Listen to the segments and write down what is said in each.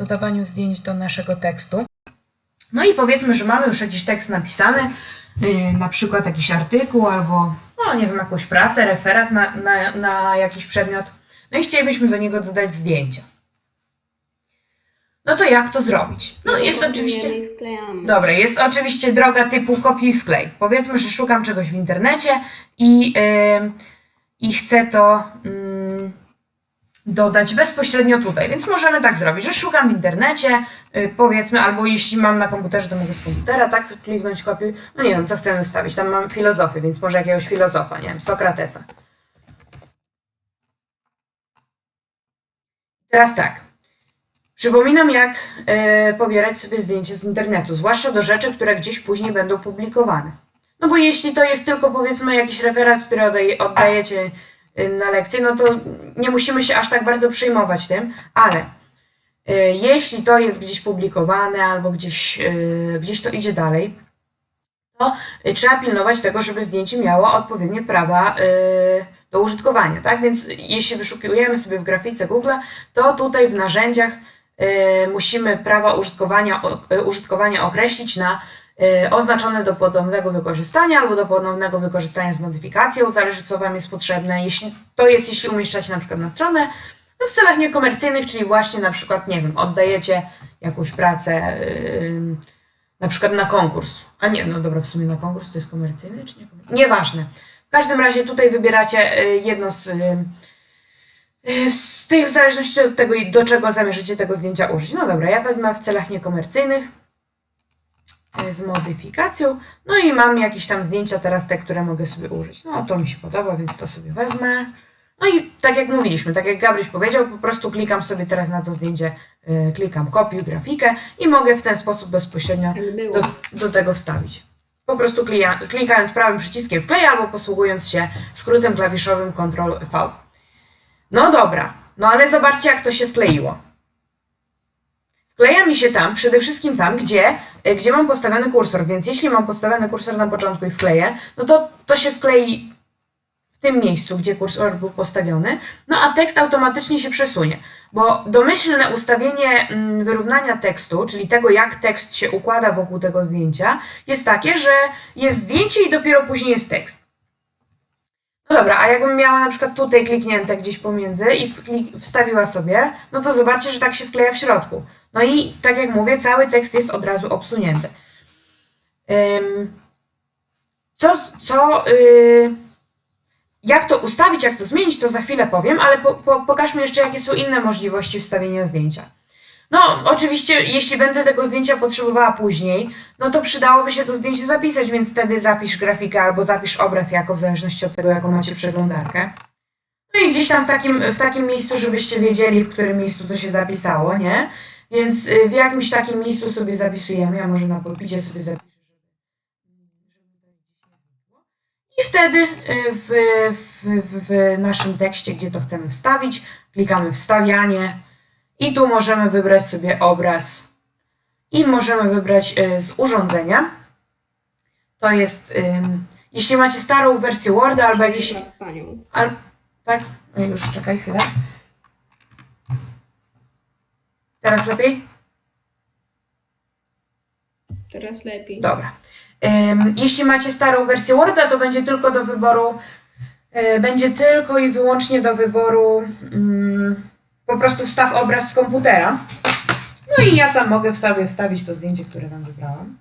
dodawaniu zdjęć do naszego tekstu. No i powiedzmy, że mamy już jakiś tekst napisany, yy, na przykład jakiś artykuł albo, no nie wiem, jakąś pracę, referat na, na, na jakiś przedmiot. No i chcielibyśmy do niego dodać zdjęcia. No to jak to zrobić? No jest oczywiście... Dobra, jest oczywiście droga typu kopiuj wklej. Powiedzmy, że szukam czegoś w internecie i, yy, i chcę to mm, dodać bezpośrednio tutaj. Więc możemy tak zrobić, że szukam w internecie, yy, powiedzmy, albo jeśli mam na komputerze, to mogę z komputera, tak, kliknąć kopiuj. No nie wiem, co chcemy wstawić. Tam mam filozofię, więc może jakiegoś filozofa, nie wiem, Sokratesa. Teraz tak. Przypominam, jak e, pobierać sobie zdjęcie z internetu, zwłaszcza do rzeczy, które gdzieś później będą publikowane. No bo jeśli to jest tylko powiedzmy jakiś referat, który oddaje, oddajecie na lekcję, no to nie musimy się aż tak bardzo przejmować tym, ale e, jeśli to jest gdzieś publikowane albo gdzieś, e, gdzieś to idzie dalej, to trzeba pilnować tego, żeby zdjęcie miało odpowiednie prawa do użytkowania, tak? Więc jeśli wyszukujemy sobie w grafice Google, to tutaj w narzędziach musimy prawa użytkowania, użytkowania określić na oznaczone do ponownego wykorzystania albo do ponownego wykorzystania z modyfikacją, zależy co Wam jest potrzebne. Jeśli to jest, jeśli umieszczacie na przykład na stronę, no w celach niekomercyjnych, czyli właśnie na przykład, nie wiem, oddajecie jakąś pracę ym, na przykład na konkurs. A nie, no dobra, w sumie na konkurs to jest komercyjny czy nie? Nieważne. W każdym razie tutaj wybieracie y, jedno z, y, y, z tych, w zależności od tego, do czego zamierzycie tego zdjęcia użyć. No dobra, ja wezmę w celach niekomercyjnych z modyfikacją. No i mam jakieś tam zdjęcia teraz te, które mogę sobie użyć. No to mi się podoba, więc to sobie wezmę. No i tak jak mówiliśmy, tak jak Gabryś powiedział, po prostu klikam sobie teraz na to zdjęcie, y, klikam kopiuj grafikę i mogę w ten sposób bezpośrednio było. do, do tego wstawić. Po prostu klija, klikając prawym przyciskiem wklej albo posługując się skrótem klawiszowym Ctrl V. No dobra, no ale zobaczcie jak to się wkleiło. Wkleja mi się tam, przede wszystkim tam, gdzie, gdzie mam postawiony kursor, więc jeśli mam postawiony kursor na początku i wkleję, no to to się wklei w tym miejscu, gdzie kursor był postawiony, no a tekst automatycznie się przesunie, bo domyślne ustawienie mm, wyrównania tekstu, czyli tego jak tekst się układa wokół tego zdjęcia, jest takie, że jest zdjęcie i dopiero później jest tekst. No dobra, a jakbym miała na przykład tutaj kliknięte gdzieś pomiędzy i wstawiła sobie, no to zobaczcie, że tak się wkleja w środku. No i tak jak mówię, cały tekst jest od razu obsunięty. Co, co, yy, jak to ustawić, jak to zmienić, to za chwilę powiem, ale po, po, pokażmy jeszcze, jakie są inne możliwości wstawienia zdjęcia. No, oczywiście, jeśli będę tego zdjęcia potrzebowała później, no to przydałoby się to zdjęcie zapisać, więc wtedy zapisz grafikę albo zapisz obraz jako, w zależności od tego, jaką macie przeglądarkę. No i gdzieś tam w takim, w takim miejscu, żebyście wiedzieli, w którym miejscu to się zapisało, nie? Więc y, w jakimś takim miejscu sobie zapisujemy, ja może na pulpicie sobie zapiszę. I wtedy y, w, w, w, w naszym tekście, gdzie to chcemy wstawić, klikamy wstawianie i tu możemy wybrać sobie obraz i możemy wybrać y, z urządzenia. To jest, jeśli macie starą wersję Worda albo jakieś... Al, tak, Ej, już czekaj chwilę. Teraz lepiej? Teraz lepiej. Dobra. Jeśli macie starą wersję Worda, to będzie tylko do wyboru, y, będzie tylko i wyłącznie do wyboru ym, po prostu wstaw obraz z komputera. No i ja tam mogę sobie wstawić to zdjęcie, które tam wybrałam.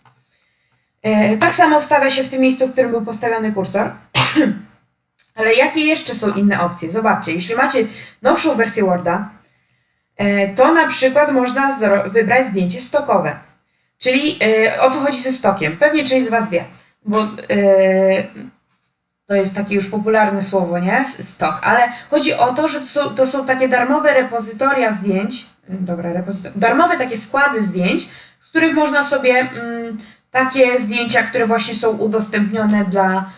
Y, tak samo wstawia się w tym miejscu, w którym był postawiony kursor. Ale jakie jeszcze są inne opcje? Zobaczcie, jeśli macie nowszą wersję Worda, to na przykład można wybrać zdjęcie stokowe. Czyli y, o co chodzi ze stokiem? Pewnie część z Was wie, bo y, to jest takie już popularne słowo, nie? Stok, ale chodzi o to, że to są, takie darmowe repozytoria zdjęć, dobra, darmowe takie składy zdjęć, z których można sobie mm, takie zdjęcia, które właśnie są udostępnione dla,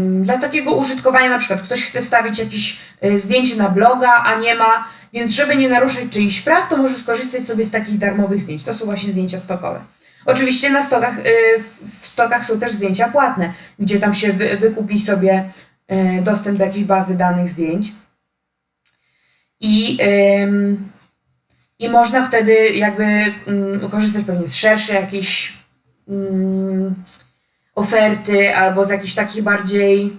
dla takiego użytkowania, na przykład ktoś chce wstawić jakieś zdjęcie na bloga, a nie ma, więc żeby nie naruszać czyichś praw, to może skorzystać sobie z takich darmowych zdjęć. To są właśnie zdjęcia stokowe. Oczywiście na stokach, y, w stokach są też zdjęcia płatne, gdzie tam się wy, wykupi sobie y, dostęp do jakiejś bazy danych zdjęć. I, I można wtedy jakby mm, korzystać pewnie z szerszej jakiejś mm, oferty albo z jakichś takich bardziej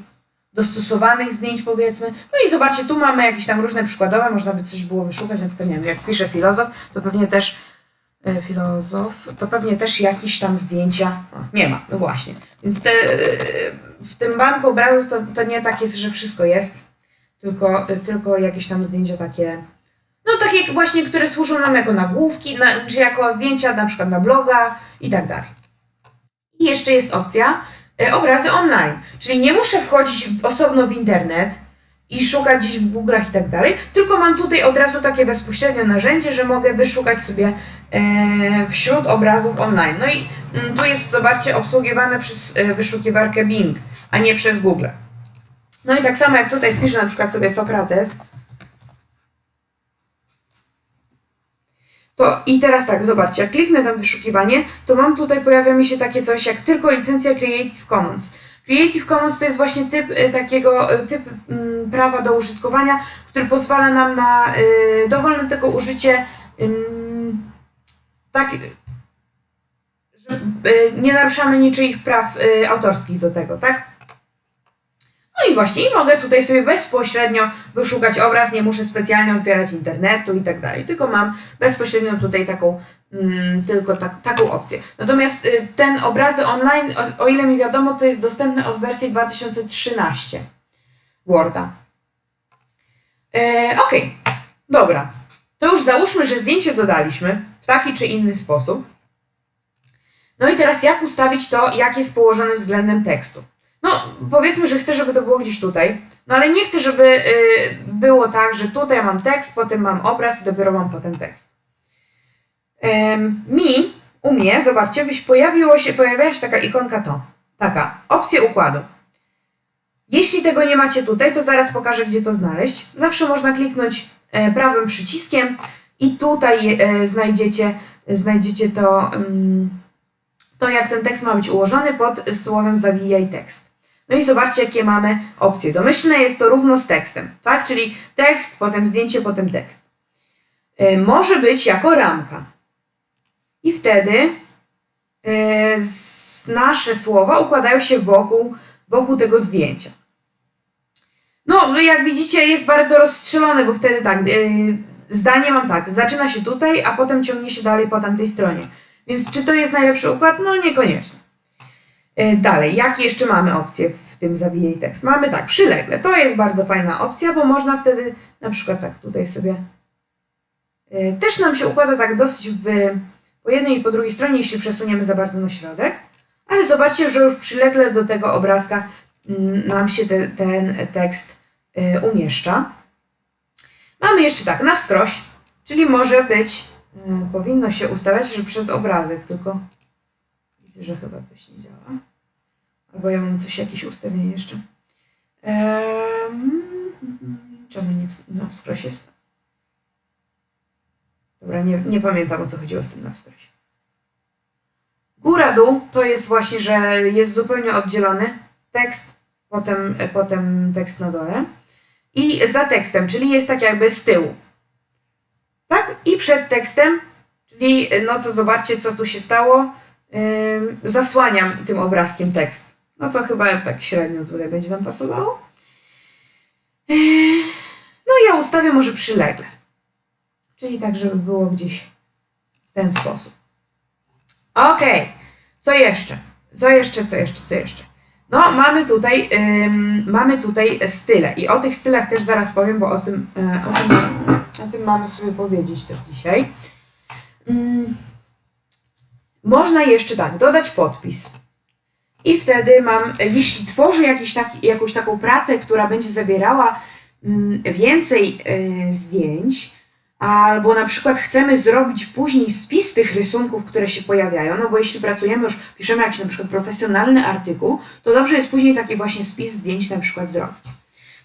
dostosowanych zdjęć powiedzmy. No i zobaczcie, tu mamy jakieś tam różne przykładowe, można by coś było wyszukać, na przykład nie wiem, jak wpiszę filozof, to pewnie też e, filozof, to pewnie też jakieś tam zdjęcia nie ma, no właśnie. Więc te, e, w tym banku obrazów to, to nie tak jest, że wszystko jest, tylko, e, tylko jakieś tam zdjęcia takie, no takie właśnie, które służą nam jako nagłówki, na, czy jako zdjęcia na przykład na bloga i tak dalej. I jeszcze jest opcja obrazy online, czyli nie muszę wchodzić osobno w internet i szukać gdzieś w Google'ach i tak dalej, tylko mam tutaj od razu takie bezpośrednie narzędzie, że mogę wyszukać sobie e, wśród obrazów online. No i mm, tu jest, zobaczcie, obsługiwane przez e, wyszukiwarkę Bing, a nie przez Google. No i tak samo jak tutaj wpiszę na przykład sobie Sokrates, I teraz tak, zobaczcie, jak kliknę tam wyszukiwanie, to mam tutaj, pojawia mi się takie coś jak tylko licencja Creative Commons. Creative Commons to jest właśnie typ y, takiego, y, typ mm, prawa do użytkowania, który pozwala nam na y, dowolne tego użycie tak, że nie naruszamy niczyich praw autorskich do tego, tak? No i właśnie, mogę tutaj sobie bezpośrednio wyszukać obraz, nie muszę specjalnie otwierać internetu i tak dalej, tylko mam bezpośrednio tutaj taką, mm, tylko tak, taką opcję. Natomiast y, ten obrazy online, o, o ile mi wiadomo, to jest dostępny od wersji 2013 Worda. E, Okej, dobra. To już załóżmy, że zdjęcie dodaliśmy w taki czy inny sposób. No i teraz jak ustawić to, jak jest położone względem tekstu? No, powiedzmy, że chcę, żeby to było gdzieś tutaj, no ale nie chcę, żeby y, było tak, że tutaj mam tekst, potem mam obraz i dopiero mam potem tekst. Ym, mi, u mnie, zobaczcie, pojawiło się, pojawiła się taka ikonka to, taka, opcje układu. Jeśli tego nie macie tutaj, to zaraz pokażę, gdzie to znaleźć. Zawsze można kliknąć e, prawym przyciskiem i tutaj e, znajdziecie, znajdziecie to, ym, to, jak ten tekst ma być ułożony pod słowem zawijaj tekst. No i zobaczcie, jakie mamy opcje. Domyślne jest to równo z tekstem, tak? Czyli tekst, potem zdjęcie, potem tekst. E, może być jako ramka. I wtedy e, nasze słowa układają się wokół, wokół tego zdjęcia. No, no jak widzicie, jest bardzo rozstrzelone, bo wtedy tak, e, zdanie mam tak, zaczyna się tutaj, a potem ciągnie się dalej po tamtej stronie. Więc czy to jest najlepszy układ? No niekoniecznie. E, Dalej, jakie jeszcze mamy opcje w tym zawijaj tekst? Mamy tak, przylegle. To jest bardzo fajna opcja, bo można wtedy na przykład tak tutaj sobie e, też nam się układa tak dosyć w, po jednej i po drugiej stronie, jeśli przesuniemy za bardzo na środek. Ale zobaczcie, że już przylegle do tego obrazka mm, nam się te, ten tekst e, umieszcza. Mamy jeszcze tak, na wskroś, czyli może być, powinno się ustawiać, że przez obrazek, tylko widzę, że chyba coś nie działa. Albo ja mam coś, jakieś ustawienie jeszcze. Ehm, czemu nie w, na wskroś jest? Dobra, nie, nie pamiętam o co chodziło z tym na wskroś. Góra, dół to jest właśnie, że jest zupełnie oddzielony tekst, potem, potem tekst na dole. I za tekstem, czyli jest tak jakby z tyłu. Tak? I przed tekstem, czyli no to zobaczcie, co tu się stało. Zasłaniam tym obrazkiem tekst. No to chyba tak średnio tutaj będzie nam pasowało. Yy, No ja ustawię może przylegle. Czyli tak, żeby było gdzieś w ten sposób. Okej, co jeszcze? Co jeszcze, co jeszcze, co jeszcze? No, mamy tutaj, ym, mamy tutaj style i o tych stylach też zaraz powiem, bo o tym, e, o tym, o tym mamy sobie powiedzieć też dzisiaj. Można jeszcze tak, dodać podpis. I wtedy mam, jeśli tworzę jakiś taki, jakąś taką pracę, która będzie zawierała mm, więcej y, zdjęć, albo na przykład chcemy zrobić później spis tych rysunków, które się pojawiają, no bo jeśli pracujemy już, piszemy jakiś na przykład profesjonalny artykuł, to dobrze jest później taki właśnie spis zdjęć na przykład zrobić.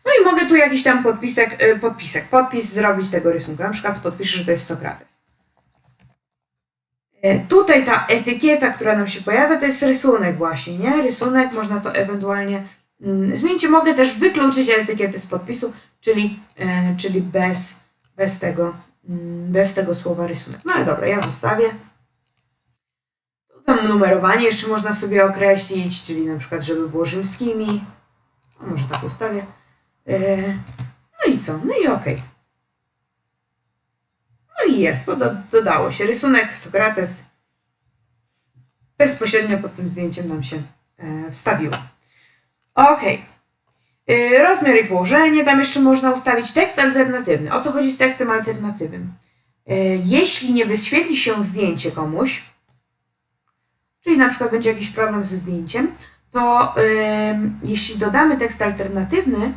No i mogę tu jakiś tam podpisek, y, podpisek, podpis zrobić tego rysunku. Na przykład podpiszę, że to jest Sokrates. E, Tutaj ta etykieta, która nam się pojawia, to jest rysunek właśnie, nie? Rysunek, można to ewentualnie mm, zmienić. Mogę też wykluczyć etykietę z podpisu, czyli, e, czyli bez, bez tego mm, bez tego słowa rysunek. No ale dobra, ja zostawię. Tam numerowanie jeszcze można sobie określić, czyli na przykład, żeby było rzymskimi. No, może tak ustawię. E, No i co? No i okej. No i jest, bo do, dodało się. Rysunek Sokrates bezpośrednio pod tym zdjęciem nam się e, wstawiło. Okej. Y, Rozmiar i położenie, tam jeszcze można ustawić tekst alternatywny. O co chodzi z tekstem alternatywnym? Y, Jeśli nie wyświetli się zdjęcie komuś, czyli na przykład będzie jakiś problem ze zdjęciem, to ym, jeśli dodamy tekst alternatywny,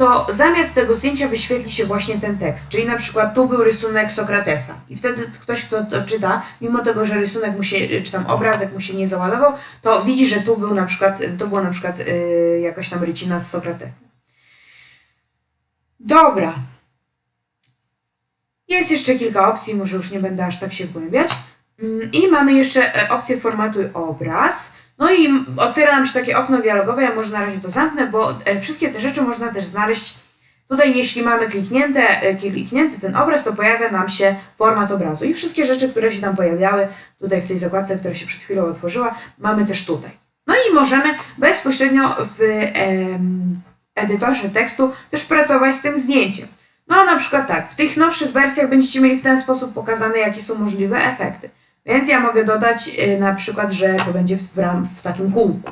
to zamiast tego zdjęcia wyświetli się właśnie ten tekst. Czyli na przykład tu był rysunek Sokratesa i wtedy ktoś, kto to czyta, mimo tego, że rysunek mu się, czy tam obrazek mu się nie załadował, to widzi, że tu był na przykład, to była na przykład yy, jakaś tam rycina z Sokratesem. Dobra. Jest jeszcze kilka opcji, może już nie będę aż tak się wgłębiać. Mm, I mamy jeszcze e, opcję formatuj obraz. No i otwiera nam się takie okno dialogowe, ja może na razie to zamknę, bo e, wszystkie te rzeczy można też znaleźć tutaj, jeśli mamy kliknięte, e, kliknięty ten obraz, to pojawia nam się format obrazu. I wszystkie rzeczy, które się tam pojawiały tutaj w tej zakładce, która się przed chwilą otworzyła, mamy też tutaj. No i możemy bezpośrednio w edytorze tekstu też pracować z tym zdjęciem. No na przykład tak, w tych nowszych wersjach będziecie mieli w ten sposób pokazane, jakie są możliwe efekty. Więc ja mogę dodać y, na przykład, że to będzie w, ram, w takim kółku.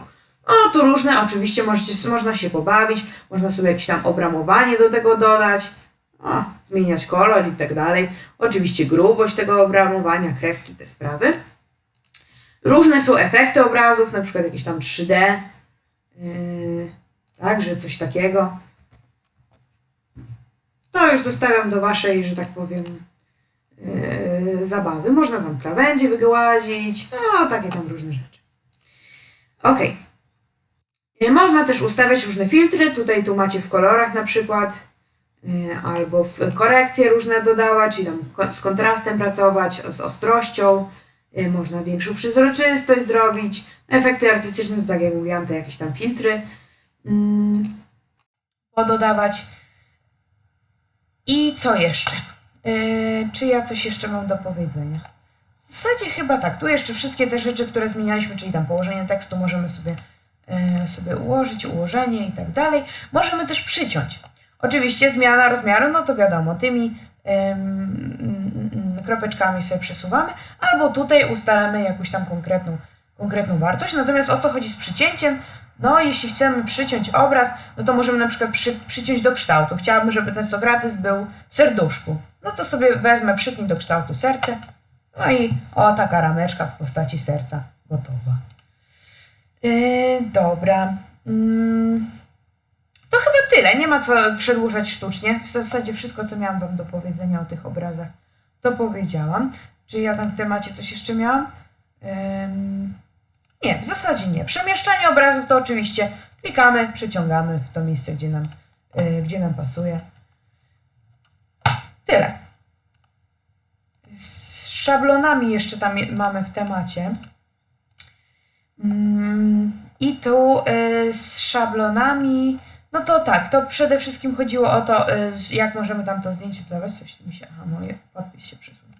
No tu różne, oczywiście możecie, można się pobawić, można sobie jakieś tam obramowanie do tego dodać, zmieniać kolor i tak dalej. Oczywiście grubość tego obramowania, kreski, te sprawy. Różne są efekty obrazów, na przykład jakieś tam 3D, yy, także coś takiego. To już zostawiam do Waszej, że tak powiem, yy, zabawy. Można tam krawędzie wygładzić, no takie tam różne rzeczy. Ok. Można też ustawiać różne filtry. Tutaj tu macie w kolorach na przykład, yy, albo w korekcje różne dodawać, czyli tam z kontrastem pracować, z ostrością. Yy, Można większą przezroczystość zrobić. Efekty artystyczne to tak jak mówiłam, to jakieś tam filtry mm, pododawać. I co jeszcze? Yy, czy ja coś jeszcze mam do powiedzenia? W zasadzie chyba tak. Tu jeszcze wszystkie te rzeczy, które zmienialiśmy, czyli tam położenie tekstu możemy sobie, yy, sobie ułożyć, ułożenie i tak dalej. Możemy też przyciąć. Oczywiście zmiana rozmiaru, no to wiadomo, tymi ym, ym, kropeczkami sobie przesuwamy, albo tutaj ustalamy jakąś tam konkretną, konkretną wartość. Natomiast o co chodzi z przycięciem? No, jeśli chcemy przyciąć obraz, no to możemy na przykład przy, przyciąć do kształtu. Chciałabym, żeby ten Sokrates był w serduszku. No to sobie wezmę, przytnij do kształtu serce. No i o, taka rameczka w postaci serca gotowa. Yy, dobra. Mm, to chyba tyle. Nie ma co przedłużać sztucznie. W zasadzie wszystko, co miałam Wam do powiedzenia o tych obrazach, to powiedziałam. Czy ja tam w temacie coś jeszcze miałam? Ym, nie, w zasadzie nie. Przemieszczanie obrazów to oczywiście klikamy, przeciągamy w to miejsce, gdzie nam, yy, gdzie nam pasuje. Tyle. Z szablonami jeszcze tam mamy w temacie. Mm, I tu y, z szablonami, no to tak, to przede wszystkim chodziło o to, z- jak możemy tam to zdjęcie dodawać. Coś mi się, aha, moje podpis się przesunął.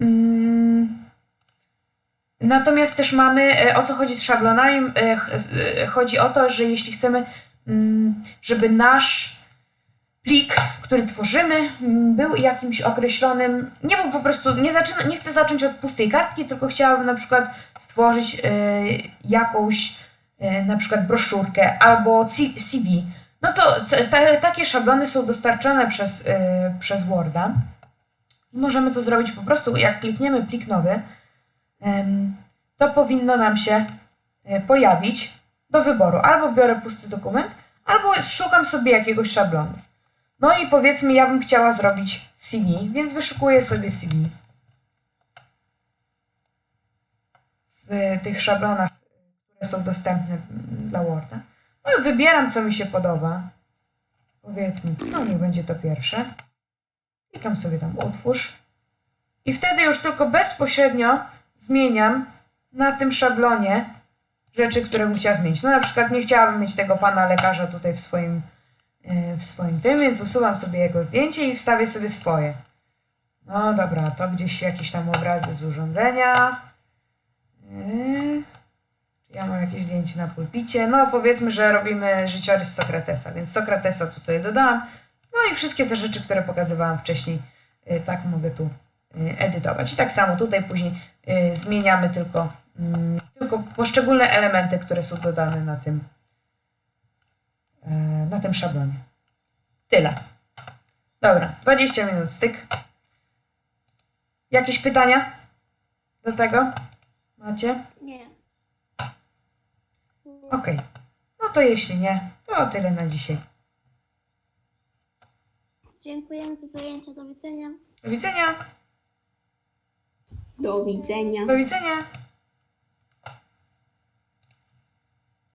Mm, Natomiast też mamy, e, o co chodzi z szablonami, e, ch- e, chodzi o to, że jeśli chcemy, mm, żeby nasz plik, który tworzymy, był jakimś określonym, nie był po prostu, nie, zaczyna, nie chcę zacząć od pustej kartki, tylko chciałabym na przykład stworzyć e, jakąś e, na przykład broszurkę albo CV, no to takie szablony są dostarczane przez, e, przez Worda. Możemy to zrobić po prostu, jak klikniemy plik nowy, to powinno nam się pojawić do wyboru. Albo biorę pusty dokument, albo szukam sobie jakiegoś szablonu. No i powiedzmy, ja bym chciała zrobić CV, więc wyszukuję sobie CV w tych szablonach, które są dostępne dla Worda. No i wybieram, co mi się podoba. Powiedzmy, no niech będzie to pierwsze. Klikam sobie tam utwórz. I wtedy już tylko bezpośrednio zmieniam na tym szablonie rzeczy, które bym chciała zmienić. No na przykład nie chciałabym mieć tego pana lekarza tutaj w swoim, w swoim tym, więc usuwam sobie jego zdjęcie i wstawię sobie swoje. No dobra, to gdzieś jakieś tam obrazy z urządzenia. Czy Ja mam jakieś zdjęcie na pulpicie. No powiedzmy, że robimy życiorys Sokratesa, więc Sokratesa tu sobie dodałam. No i wszystkie te rzeczy, które pokazywałam wcześniej, yy, tak mogę tu edytować. I tak samo tutaj później zmieniamy tylko, mm, tylko poszczególne elementy, które są dodane na tym, na tym szablonie. Tyle. Dobra, 20 minut styk. Jakieś pytania do tego? Macie? Nie. Okej. No to jeśli nie, to tyle na dzisiaj. Dziękujemy za zajęcia. Do widzenia. Do widzenia. Do widzenia. Do widzenia.